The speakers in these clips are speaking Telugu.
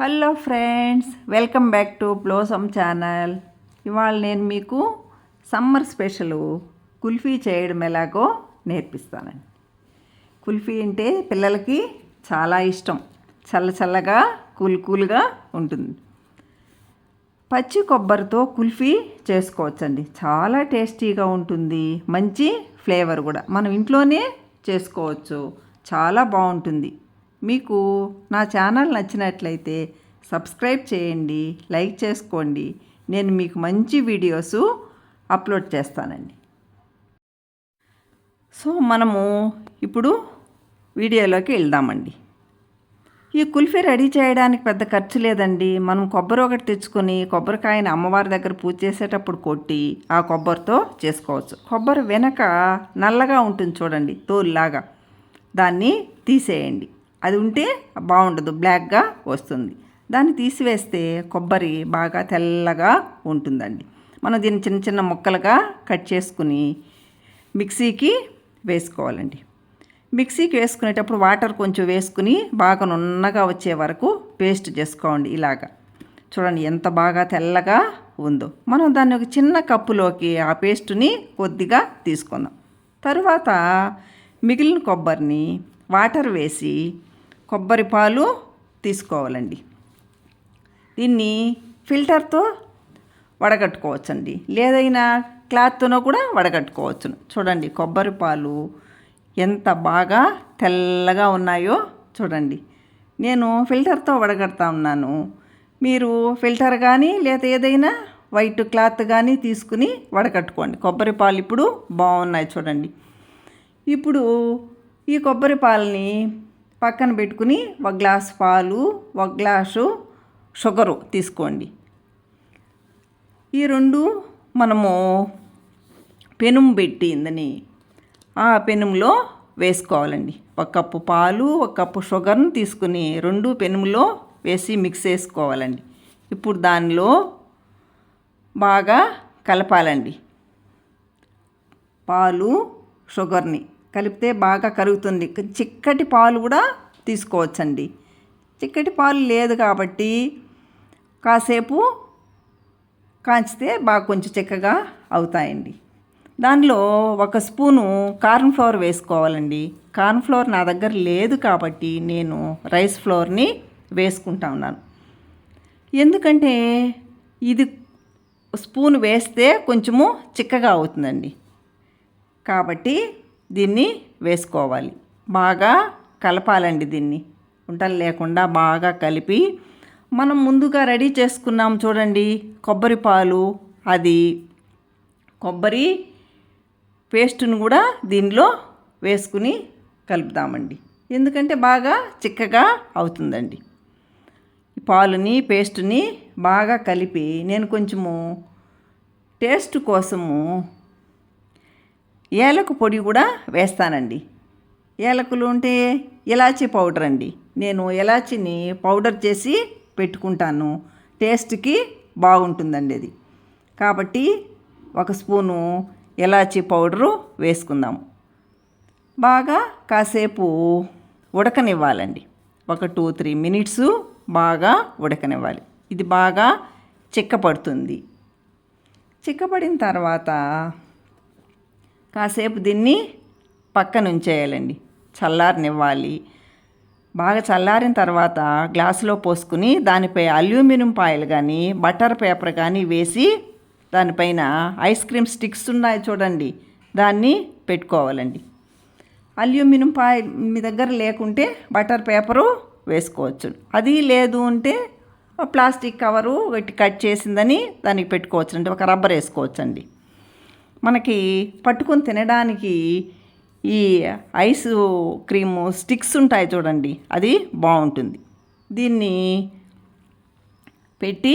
Hello friends welcome back to Blossom channel. ఇవాళ నేను మీకు సమ్మర్ స్పెషల్ కుల్ఫీ చేయడం ఎలాగో నేర్పిస్తానండి. కుల్ఫీ అంటే పిల్లలకి చాలా ఇష్టం. చల్ల చల్లగా కూల్ కూల్గా ఉంటుంది. పచ్చి కొబ్బరితో కుల్ఫీ చేసుకోవచ్చండి. చాలా టేస్టీగా ఉంటుంది. మంచి ఫ్లేవర్ కూడా. మనం ఇంట్లోనే చేసుకోవచ్చు. చాలా బాగుంటుంది. మీకు నా ఛానల్ నచ్చినట్లయితే సబ్స్క్రైబ్ చేయండి లైక్ చేసుకోండి. నేను మీకు మంచి వీడియోస్ అప్లోడ్ చేస్తానండి. సో మనము ఇప్పుడు వీడియోలోకి వెళ్దామండి. ఈ కుల్ఫీ రెడీ చేయడానికి పెద్ద ఖర్చు లేదండి. మనం కొబ్బరి ఒకటి తెచ్చుకొని కొబ్బరికాయని అమ్మవారి దగ్గర పూజ చేసేటప్పుడు కొట్టి ఆ కొబ్బరితో చేసుకోవచ్చు. కొబ్బరి వెనక నల్లగా ఉంటుంది చూడండి తోలులాగా. దాన్ని తీసేయండి. అది ఉంటే బాగుండదు బ్లాక్గా వస్తుంది. దాన్ని తీసివేస్తే కొబ్బరి బాగా తెల్లగా ఉంటుందండి. మనం దీన్ని చిన్న చిన్న ముక్కలుగా కట్ చేసుకుని మిక్సీకి వేసుకోవాలండి. మిక్సీకి వేసుకునేటప్పుడు వాటర్ కొంచెం వేసుకుని బాగా నున్నగా వచ్చే వరకు పేస్ట్ చేసుకోండి ఇలాగా. చూడండి ఎంత బాగా తెల్లగా ఉందో. మనం దాన్ని ఒక చిన్న కప్పులోకి ఆ పేస్ట్ని కొద్దిగా తీసుకుందాం. తరువాత మిగిలిన కొబ్బరిని వాటర్ వేసి కొబ్బరి పాలు తీసుకోవాలండి. దీన్ని ఫిల్టర్తో వడగట్టుకోవచ్చండి. లేదైనా క్లాత్తోనో కూడా వడగట్టుకోవచ్చును చూడండి కొబ్బరి పాలు ఎంత బాగా తెల్లగా ఉన్నాయో చూడండి. నేను ఫిల్టర్తో వడగడతా ఉన్నాను. మీరు ఫిల్టర్ కానీ లేదా ఏదైనా వైట్ క్లాత్ కానీ తీసుకుని వడకట్టుకోండి కొబ్బరి పాలు ఇప్పుడు బాగున్నాయి చూడండి. ఇప్పుడు ఈ కొబ్బరి పాలని పక్కన పెట్టుకుని ఒక గ్లాస్ పాలు ఒక గ్లాసు షుగరు తీసుకోండి. ఈ రెండు మనము పెనుము పెట్టిందని ఆ పెనుములో వేసుకోవాలండి. ఒక కప్పు పాలు ఒక కప్పు షుగర్ను తీసుకుని రెండు పెనుములో వేసి మిక్స్ చేసుకోవాలండి. ఇప్పుడు దానిలో బాగా కలపాలండి. పాలు షుగర్ని కలిపితే బాగా కరుగుతుంది. చిక్కటి పాలు కూడా తీసుకోవచ్చండి. చిక్కటి పాలు లేదు కాబట్టి కాసేపు కాంచితే బాగా కొంచెం చిక్కగా అవుతాయండి. దానిలో ఒక స్పూను కార్న్ ఫ్లోర్ వేసుకోవాలండి. కార్న్ ఫ్లోర్ నా దగ్గర లేదు కాబట్టి నేను రైస్ ఫ్లోర్ని వేసుకుంటా ఉన్నాను. ఎందుకంటే ఇది స్పూన్ వేస్తే కొంచెము చిక్కగా అవుతుందండి. కాబట్టి దీన్ని వేసుకోవాలి. బాగా కలపాలండి దీన్ని. ఉంటలు లేకుండా బాగా కలిపి మనం ముందుగా రెడీ చేసుకున్నాం చూడండి. కొబ్బరి పాలు అది కొబ్బరి పేస్ట్ను కూడా దీనిలో వేసుకుని కలుపుదామండి. ఎందుకంటే బాగా చిక్కగా అవుతుందండి. పాలుని పేస్ట్ని బాగా కలిపి నేను కొంచెము టేస్ట్ కోసము ఏలకు పొడి కూడా వేస్తానండి. ఏలకులు ఉంటే ఇలాచీ పౌడర్ అండి. నేను ఇలాచీని పౌడర్ చేసి పెట్టుకుంటాను. టేస్ట్కి బాగుంటుందండి అది. కాబట్టి ఒక స్పూను ఇలాచీ పౌడరు వేసుకుందాము. బాగా కాసేపు ఉడకనివ్వాలండి. ఒక టూ త్రీ మినిట్స్ బాగా ఉడకనివ్వాలి. ఇది బాగా చిక్కపడుతుంది. చిక్కపడిన తర్వాత కాసేపు దీన్ని పక్కన ఉంచేయాలండి చల్లారనివ్వాలి. బాగా చల్లారిన తర్వాత గ్లాసులో పోసుకుని దానిపై అల్యూమినియం పాయలు కానీ బటర్ పేపర్ కానీ వేసి దానిపైన ఐస్ క్రీమ్ స్టిక్స్ ఉన్నాయి చూడండి. దాన్ని పెట్టుకోవాలండి. అల్యూమినియం పాయ మీ దగ్గర లేకుంటే బటర్ పేపరు వేసుకోవచ్చు. అది లేదు అంటే ప్లాస్టిక్ కవరు కట్ చేసిందని దానికి పెట్టుకోవచ్చు ఒక రబ్బర్ వేసుకోవచ్చండి. మనకి పట్టుకొని తినడానికి ఈ ఐస్ క్రీము స్టిక్స్ ఉంటాయి చూడండి అది బాగుంటుంది. దీన్ని పెట్టి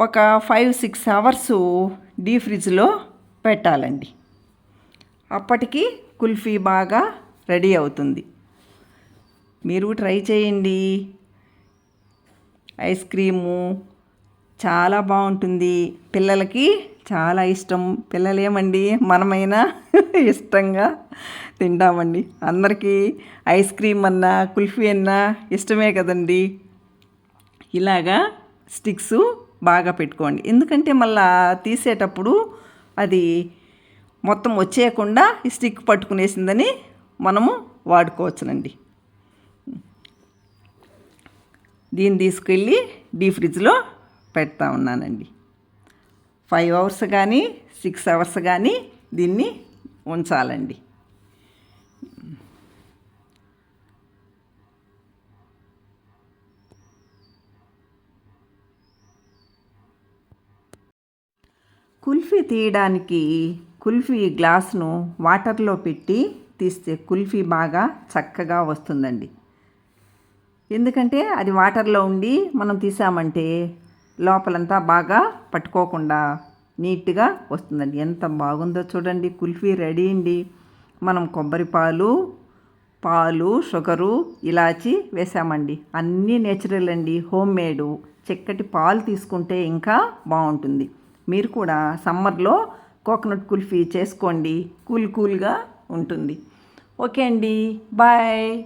ఒక ఫైవ్ సిక్స్ అవర్స్ డీ ఫ్రిడ్జ్లో పెట్టాలండి. అప్పటికి కుల్ఫీ బాగా రెడీ అవుతుంది. మీరు ట్రై చేయండి. ఐస్ క్రీము చాలా బాగుంటుంది. పిల్లలకి చాలా ఇష్టం. పిల్లలేమండి? మనమైనా ఇష్టంగా తింటామండి. అందరికీ ఐస్ క్రీమ్ అన్నా కుల్ఫీ అన్నా ఇష్టమే కదండి. ఇలాగా స్టిక్స్ బాగా పెట్టుకోండి. ఎందుకంటే మళ్ళా తీసేటప్పుడు అది మొత్తం వచ్చేయకుండా ఈ స్టిక్ పట్టుకునేసిందని మనము వాడుకోవచ్చునండి. దీన్ని తీసుకెళ్ళి డీ ఫ్రిడ్జ్లో పెడతా ఉన్నానండి. ఫైవ్ అవర్స్ కానీ సిక్స్ అవర్స్ కానీ దీన్ని ఉంచాలండి. కుల్ఫీ తీయడానికి కుల్ఫీ గ్లాస్ను వాటర్లో పెట్టి తీస్తే కుల్ఫీ బాగా చక్కగా వస్తుందండి. ఎందుకంటే అది వాటర్లో ఉండి మనం తీసామంటే లోపలంతా బాగా పట్టుకోకుండా నీట్గా వస్తుందండి. ఎంత బాగుందో చూడండి. కుల్ఫీ రెడీ అండి. మనం కొబ్బరి పాలు పాలు షుగరు ఇలాచి వేసామండి. అన్నీ నేచురల్ అండి. Home made. చక్కటి పాలు తీసుకుంటే ఇంకా బాగుంటుంది. మీరు కూడా సమ్మర్లో కోకోనట్ కుల్ఫీ చేసుకోండి. కూల్ కూల్గా ఉంటుంది. ఓకే అండి. బాయ్.